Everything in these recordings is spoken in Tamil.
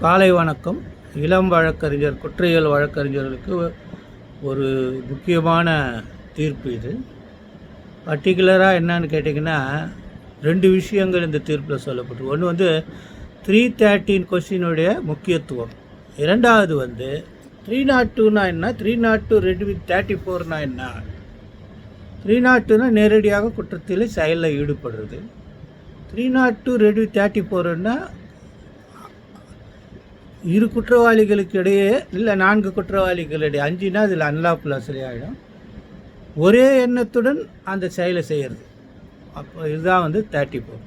காலை வணக்கம். இளம் வழக்கறிஞர் குற்றவியல் வழக்கறிஞர்களுக்கு ஒரு முக்கியமான தீர்ப்பு இது. பர்டிகுலராக என்னன்னு கேட்டிங்கன்னா ரெண்டு விஷயங்கள் இந்த தீர்ப்பில் சொல்லப்பட்டு. ஒன்று வந்து த்ரீ தேர்ட்டின் கொஸ்டினுடைய முக்கியத்துவம். இரண்டாவது வந்து த்ரீ நாட் டூனா என்ன? த்ரீ நாட் டூ ரெண்டு வித் தேர்ட்டி ஃபோர்னா என்ன? த்ரீ நாட் டூனா நேரடியாக குற்றத்தில் செயலில் ஈடுபடுறது. த்ரீ நாட் டூ ரெண்டு வித் தேர்ட்டி ஃபோர்னால் இரு குற்றவாளிகளுக்கு இடையே இல்லை நான்கு குற்றவாளிகளிடையே அஞ்சுனா அதில் அன்லாப்பில் சரியாயிடும் ஒரே எண்ணத்துடன் அந்த செயலை செய்கிறது அப்போ இதுதான் வந்து தேர்ட்டி ஃபோர்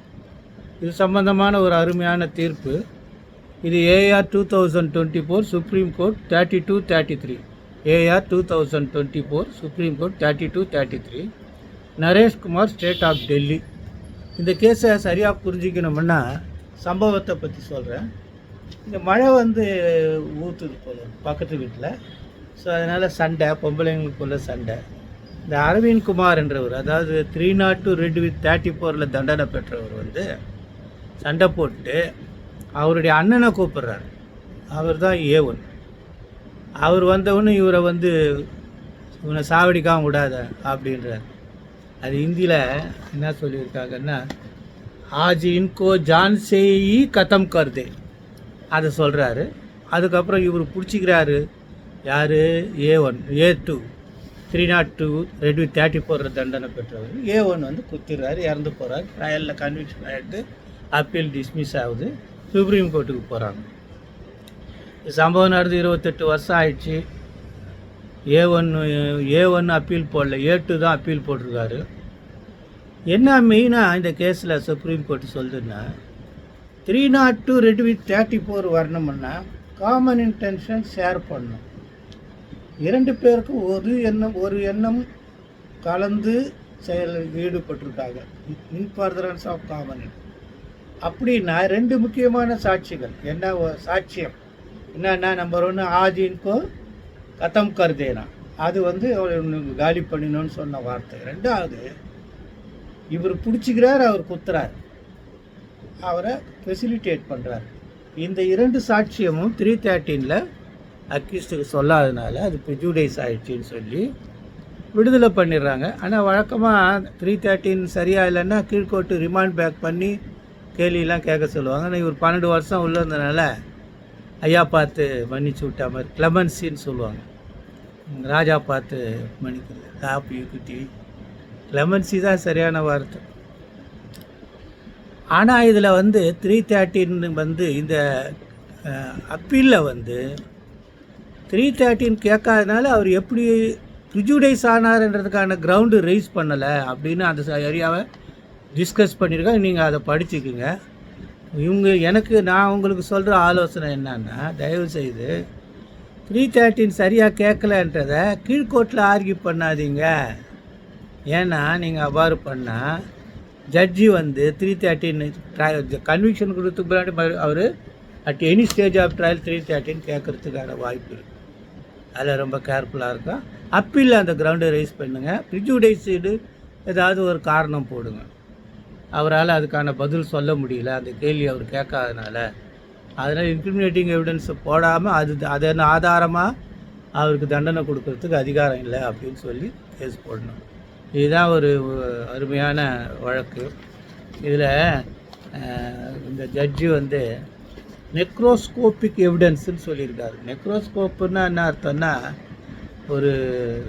இது சம்பந்தமான ஒரு அருமையான தீர்ப்பு. இது AR two thousand twenty four supreme court thirty two thirty three AR two thousand twenty four supreme court thirty two thirty three Nareshkumar state of Delhi இந்த கேஸை சரியாக புரிஞ்சிக்கணும்னா சம்பவத்தை பற்றி சொல்கிறேன் இந்த மழை வந்து ஊற்றுது போல பக்கத்து வீட்டில் ஸோ அதனால் சண்டை பொம்பளைங்களுக்குள்ள சண்டை. இந்த அரவிந்த் குமார் என்றவர் அதாவது three nought two read with thirty ஃபோரில் தண்டனை பெற்றவர் வந்து சண்டை போட்டு அவருடைய அண்ணனை கூப்பிட்றாரு. அவர் தான் ஏ ஒன் அவர் வந்தவொன்னு இவரை வந்து இவனை சாவடிக்காம விடாத அப்படின்றார். அது ஹிந்தியில் என்ன சொல்லியிருக்காங்கன்னா ஆஜ் இன்கோ ஜான்சேயி கதம் கர்தே. அதை சொல்கிறாரு அதுக்கப்புறம் இவர் பிடிச்சிக்கிறாரு. யார்? A one A two three nought two read with thirty போடுற தண்டனை பெற்றவர். ஏ ஒன் வந்து குத்திடுறாரு இறந்து போகிறார் ட்ரையலில் கன்விக்ஷன் ஆகிட்டு அப்பீல் டிஸ்மிஸ் ஆகுது. சுப்ரீம் கோர்ட்டுக்கு போகிறாங்க சம்பவம் நடந்து இருபத்தெட்டு வருஷம் ஆயிடுச்சு. ஏ ஒன்று ஏ ஒன்று அப்பீல் போடல. ஏ டூ தான் அப்பீல் போட்டிருக்காரு. என்ன மெயினாக இந்த கேஸில் சுப்ரீம் கோர்ட்டு சொல்லுதுன்னா three naught two read with thirty four வரணும்னா காமன் இன்டென்ஷன் ஷேர் பண்ணணும் இரண்டு பேருக்கும் ஒரு எண்ணம் ஒரு எண்ணம் கலந்து செயலில் ஈடுபட்டிருக்காங்க. இன் ஃபர்தரன்ஸ் ஆஃப் காமன் அப்படின்னா ரெண்டு முக்கியமான சாட்சிகள். என்ன சாட்சியம்? என்னன்னா நம்பர் ஒன்று ஆஜின்கோ கதம் கருதேனா. அது வந்து அவரை காலி பண்ணினோன்னு சொன்ன வார்த்தை. ரெண்டாவது இவர் பிடிச்சிக்கிறார் அவர் குத்துறார். அவரை ஃபெசிலிட்டேட் பண்ணுறார் இந்த இரண்டு சாட்சியமும் த்ரீ தேர்ட்டீனில் அக்யூஸ்டுக்கு சொல்லாதனால அது ப்ரிஜுடைஸ் ஆகிடுச்சின்னு சொல்லி விடுதலை பண்ணிடுறாங்க. ஆனால் வழக்கமாக த்ரீ தேர்ட்டின் சரியாக இல்லைன்னா கீழ்கோட்டு ரிமாண்ட் பேக் பண்ணி கேள்வியெல்லாம் கேட்க சொல்லுவாங்க. ஆனால் இவர் பன்னெண்டு வருஷம் உள்ளே இருந்தனால ஐயா பார்த்து மன்னிச்சு விட்டா மாதிரி கிளமன்சின்னு சொல்லுவாங்க. ராஜா பார்த்து மன்னிக்கல. காப்பி குட்டி. கிளமன்சி தான் சரியான வார்த்தை. ஆனால் இதில் வந்து த்ரீ தேர்ட்டின் வந்து இந்த அப்பீலில் வந்து த்ரீ தேர்ட்டின் கேட்காதனால அவர் எப்படி ப்ரிஜுடைஸ் ஆனார்ன்றதுக்கான கிரவுண்டு ரைஸ் பண்ணலை அப்படின்னு அந்த ஏரியாவை டிஸ்கஸ் பண்ணியிருக்காங்க நீங்கள் அதை படிச்சுக்குங்க. இவங்க எனக்கு நான் உங்களுக்கு சொல்கிற ஆலோசனை என்னன்னா தயவு செய்து த்ரீ தேர்ட்டின் சரியாக கேட்கலன்றதை கீழ்கோட்டில் ஆர்கியூ பண்ணாதீங்க. ஏன்னா நீங்கள் அவ்வாறு பண்ணால் ஜட்ஜி வந்து த்ரீ தேர்ட்டின் கன்விக்ஷன் கொடுத்து முன்னாடி அவர் at any stage of trial three thirteen கேட்குறதுக்கான வாய்ப்பு இருக்குது அதில் ரொம்ப கேர்ஃபுல்லாக இருக்கும் அப்பீலில் அந்த கிரவுண்டை ரைஸ் பண்ணுங்கள் ப்ரிஜுடைஸ்டு ஏதாவது ஒரு காரணம் போடுங்க. அவரால் அதுக்கான பதில் சொல்ல முடியல. அந்த கேள்வி அவர் கேட்காதனால. அதனால் இன்க்ரிமினேட்டிங் எவிடன்ஸ் போடாமல் அது அதன் ஆதாரமாக அவருக்கு தண்டனை கொடுக்கறதுக்கு அதிகாரம் இல்லை அப்படின்னு சொல்லி கேஸ் போடணும். இதுதான் ஒரு அருமையான வழக்கு. இதில் இந்த ஜட்ஜி வந்து நெக்ரோஸ்கோப்பிக் எவிடன்ஸ்னு சொல்லியிருக்காரு. நெக்ரோஸ்கோப்புன்னா என்ன அர்த்தம்னா ஒரு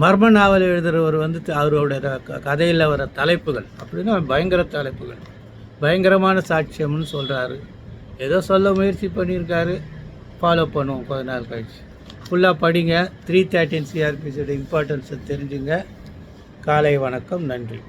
மர்ம நாவல் எழுதுகிறவர் வந்து அவரோட க- கதையில் வர தலைப்புகள். அப்படின்னா பயங்கர தலைப்புகள். பயங்கரமான சாட்சியம்னு சொல்கிறாரு ஏதோ சொல்ல முயற்சி பண்ணியிருக்காரு. ஃபாலோ பண்ணுவோம். கொஞ்ச நாள் கழிச்சு. ஃபுல்லாக படிங்க. த்ரீ தேர்ட்டின் சிஆர்பிசியோட இம்பார்ட்டன்ஸை தெரிஞ்சுங்க. காலை வணக்கம். நன்றி.